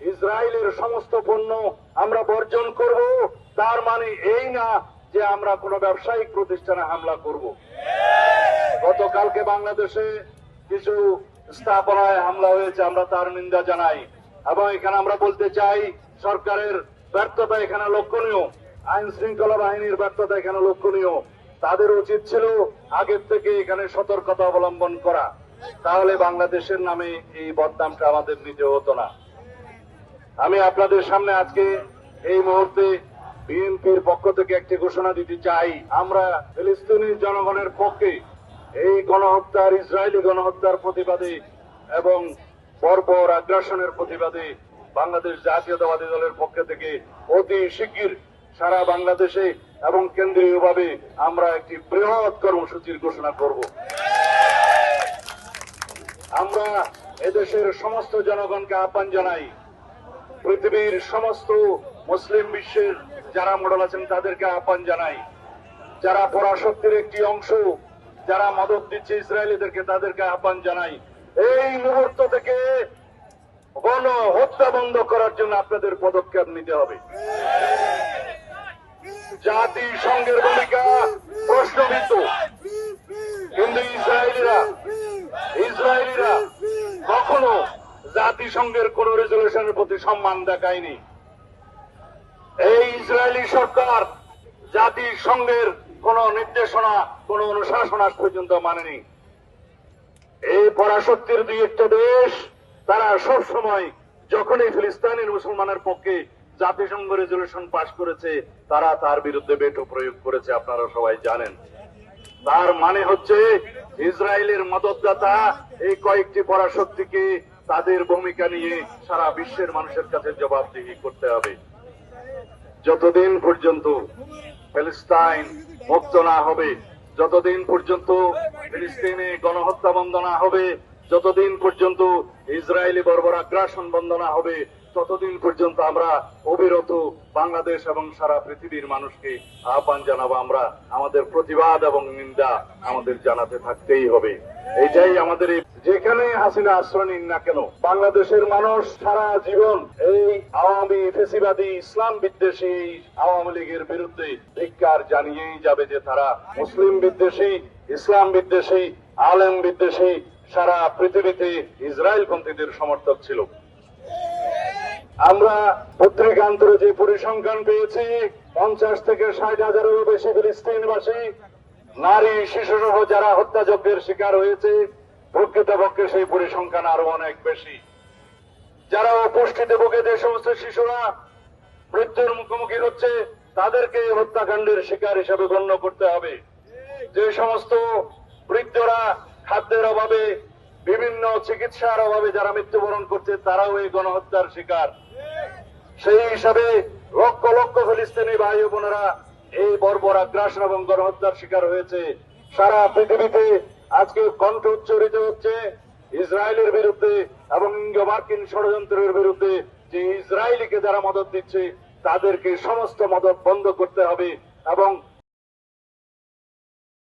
ইসরায়েলের সমস্ত পণ্য আমরা বর্জন করব, তার মানে এই না যে আমরা কোনো ব্যবসায়িক প্রতিষ্ঠানে হামলা করব। গতকালকে বাংলাদেশে কিছু স্থাপনায় হামলা হয়েছে, আমরা তার নিন্দা জানাই। এবং এখানে আমরা বলতে চাই, সরকারের ব্যর্থতা এখানে লক্ষণীয়। আইন শৃঙ্খলা বাহিনীর ব্যর্থতা এখানে লক্ষণীয়। তাদের উচিত ছিল আগের থেকে এখানে সতর্কতা অবলম্বন করা। তাহলে বাংলাদেশের নামে এই বদনামটা আমাদের নিতে হতো না। আমি আপনাদের সামনে আজকে এই মুহূর্তে বিএনপির পক্ষ থেকে একটি ঘোষণা দিতে চাই। আমরা ফিলিস্তিনি জনগণের পক্ষে এই গণহত্যার, ইসরায়েলি গণহত্যার প্রতিবাদে এবং বর্বর আগ্রাসনের প্রতিবাদে বাংলাদেশ জাতীয়তাবাদী দলের পক্ষ থেকে অতি শিগগির সারা বাংলাদেশে এবং কেন্দ্রীয়ভাবে আমরা একটি বৃহৎ কর্মসূচির ঘোষণা করব। আমরা এদেশের সমস্ত জনগণকে আহ্বান জানাই পৃথিবীর সমস্ত মুসলিম বিশ্বের যারা মডেল আছেন, তাদেরকে আহ্বান জানাই। যারা পরাশক্তির একটি অংশ, যারা মদত দিচ্ছে ইসরায়েলিদেরকে, তাদেরকে আহ্বান জানাই। এই মুহূর্ত থেকে গণ হত্যা বন্ধ করার জন্য আপনাদের পদক্ষেপ নিতে হবে। জাতিসংঘের ভূমিকা প্রশ্নবিদ্ধ কিন্তু ইসরায়েলিরা ইসরায়েলিরা কখনো জাতিসংঘের কোন রেজলিউশনের প্রতি সম্মান দেখায়নি। এই ইসরায়েলি সরকার জাতিসংঘের কোন নির্দেশনা, কোন অনুশাসন আজ পর্যন্ত মানেনি। এই পরাশক্তির দুই একটা দেশ, তারা সব সময় যখনই ফিলিস্তানের মুসলমানের পক্ষে জাতিসংঘ রেজলিউশন পাশ করেছে, তারা তার বিরুদ্ধে বেটো প্রয়োগ করেছে, আপনারা সবাই জানেন। তার মানে হচ্ছে, ইসরায়েলের মদতদাতা এই কয়েকটি পরাশক্তিকে তাদের ভূমিকা নিয়ে সারা বিশ্বের মানুষের কাছে জবাবদিহি করতে হবে। যতদিন পর্যন্ত ফিলিস্তাইন মুক্ত না হবে, যতদিন পর্যন্ত ফিলিস্তিনে গণহত্যা বন্ধ না হবে, যতদিন পর্যন্ত ইসরায়েলি বর্বর আগ্রাসন বন্ধ না হবে, ততদিন পর্যন্ত আমরা অবিরত বাংলাদেশ এবং সারা পৃথিবীর মানুষকে আহ্বান জানাব, আমরা আমাদের প্রতিবাদ এবং নিন্দা আমাদের জানাতে থাকতেই হবে। এটাই আমাদের যেখানে হাসিনা আশ্রয় নিন না কেন, বাংলাদেশের মানুষ সারা জীবন এই আওয়ামী ফেসিবাদী ইসলাম বিদ্বেষী আওয়ামী লীগের বিরুদ্ধে ধিক্কার জানিয়েই যাবে যে তারা মুসলিম বিদ্বেষী, ইসলাম বিদ্বেষী, আলেম বিদ্বেষী, সারা পৃথিবীতে ইসরায়েল পন্থীদের সমর্থক ছিল। আমরা পত্রিকান্তরে যে পরিসংখ্যান পেয়েছি, পঞ্চাশ থেকে ষাট হাজারেরও বেশি ফিলিস্তিনবাসী নারী শিশু সহ যারা হত্যাযজ্ঞের শিকার হয়েছে, প্রকৃতপক্ষে সেই পরিসংখ্যান আরও অনেক বেশি। যারা অপুষ্টিতে ভোগে যে সমস্ত শিশুরা মৃত্যুর মুখোমুখি হচ্ছে, তাদেরকে হত্যাকাণ্ডের শিকার হিসেবে গণ্য করতে হবে। যে সমস্ত বৃদ্ধরা খাদ্যের অভাবে, বিভিন্ন চিকিৎসার অভাবে যারা মৃত্যুবরণ করছে, তারাও এই গণহত্যার শিকার। সেই হিসাবে লক্ষ লক্ষ ফিলিস্তিনি ভাই বোনেরা এই বর্বর আগ্রাসন এবং গণহত্যার শিকার হয়েছে সারা পৃথিবীতে। আজকে কণ্ঠ উচ্চরিত হচ্ছে ইসরায়েলের বিরুদ্ধে এবং মার্কিন ষড়যন্ত্রের বিরুদ্ধে যে ইসরায়েলিকে যারা মদত দিচ্ছে, তাদেরকে সমস্ত মদত বন্ধ করতে হবে এবং